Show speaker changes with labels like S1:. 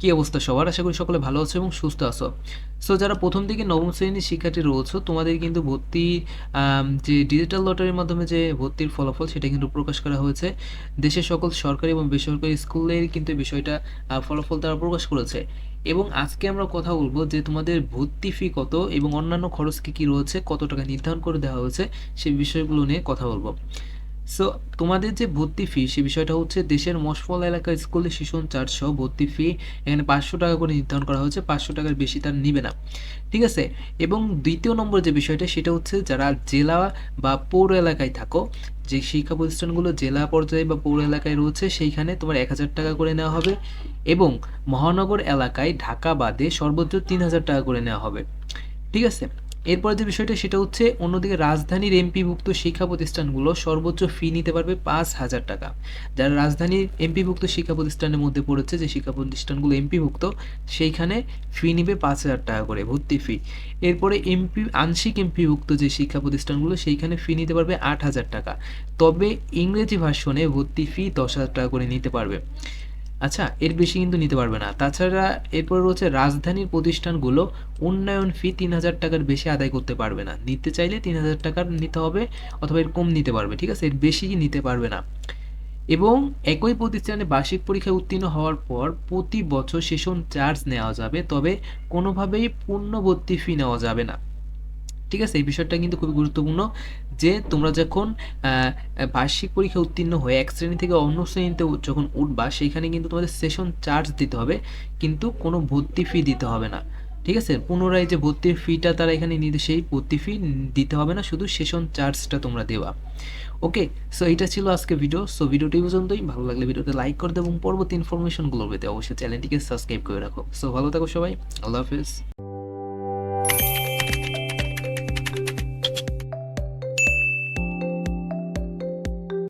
S1: কি অবস্থা? সবার আশা করি সকলে ভালো আছো এবং সুস্থ আছো। সো যারা প্রথম থেকে নবম শ্রেণির শিক্ষার্থী রয়েছো, তোমাদের কিন্তু ভর্তি যে ডিজিটাল লটারির মাধ্যমে যে ভর্তির ফলাফল সেটা কিন্তু প্রকাশ করা হয়েছে। দেশের সকল সরকারি এবং বেসরকারি স্কুলের কিন্তু বিষয়টা ফলাফল তারা প্রকাশ করেছে। এবং আজকে আমরা কথা বলব যে তোমাদের ভর্তি ফি কত এবং অন্যান্য খরচ কি কি রয়েছে, কত টাকা নির্ধারণ করে দেওয়া হয়েছে সেই বিষয়গুলো নিয়ে কথা বলব। সো তোমাদের যে ভর্তি ফি সে বিষয়টা হচ্ছে দেশের মশফল এলাকার স্কুলে শিশু চার্জ ভর্তি ফি এখানে পাঁচশো টাকা করে নির্ধারণ করা হয়েছে, পাঁচশো টাকার বেশি তার নিবে না। ঠিক আছে? এবং দ্বিতীয় নম্বর যে বিষয়টা, সেটা হচ্ছে যারা জেলা বা পৌর এলাকায় থাকো, যে শিক্ষা প্রতিষ্ঠানগুলো জেলা পর্যায়ে বা পৌর এলাকায় রয়েছে, সেইখানে তোমার এক হাজার টাকা করে নেওয়া হবে এবং মহানগর এলাকায় ঢাকা বাদে সর্বোচ্চ তিন হাজার টাকা করে নেওয়া হবে। ঠিক আছে? এরপর যে বিষয়টা, সেটা হচ্ছে অন্যদিকে রাজধানীর এমপিভুক্ত শিক্ষা প্রতিষ্ঠানগুলো সর্বোচ্চ ফি নিতে পারবে পাঁচ হাজার টাকা। যারা রাজধানীর এমপিভুক্ত শিক্ষা প্রতিষ্ঠানের মধ্যে পড়েছে, যে শিক্ষা প্রতিষ্ঠানগুলো এমপিভুক্ত, সেইখানে ফি নিবে পাঁচ হাজার টাকা করে, ভর্তি ফি এরপরে এমপি, আংশিক এমপিভুক্ত যে শিক্ষা প্রতিষ্ঠানগুলো, সেইখানে ফি নিতে পারবে আট হাজার টাকা। তবে ইংরেজি ভাষণে ভর্তি ফি দশ হাজার টাকা করে নিতে পারবে। আচ্ছা এর বেশি কিন্তু নিতে পারবে না। তাছাড়া এরপর রয়েছে রাজধানীর প্রতিষ্ঠানগুলো উন্নয়ন ফি তিন হাজার টাকার বেশি আদায় করতে পারবে না। নিতে চাইলে তিন হাজার টাকার নিতে হবে অথবা এর কম নিতে পারবে, ঠিক আছে? এর বেশি নিতে পারবে না। এবং একই প্রতিষ্ঠানে বার্ষিক পরীক্ষায় উত্তীর্ণ হওয়ার পর প্রতি বছর সেশন চার্জ নেওয়া যাবে, তবে কোনোভাবেই পূর্ণবর্তী ফি নেওয়া যাবে না। ঠিক আছে? এই বিষয়টা কিন্তু খুবই গুরুত্বপূর্ণ যে তোমরা যখন বার্ষিক পরীক্ষা উত্তীর্ণ হয়ে এক শ্রেণি থেকে অন্য শ্রেণীতে যখন উঠবা সেইখানে কিন্তু তোমাদের সেশন চার্জ দিতে হবে, কিন্তু কোনো ভর্তি ফি দিতে হবে না। ঠিক আছে? পুনরায় যে ভর্তির ফিটা তারা এখানে নিতে সেই ভর্তি ফি দিতে হবে না, শুধু সেশন চার্জটা তোমরা দেওয়া ওকে সো এটা ছিল আজকে ভিডিও সো ভিডিওটি পর্যন্তই। ভালো লাগলে ভিডিওতে লাইক করে দেবো এবং পরবর্তী ইনফরমেশনগুলো পেতে অবশ্যই চ্যানেলটিকে সাবস্ক্রাইব করে রাখো। সো ভালো থাকো সবাই। আল্লাহ হাফিজ।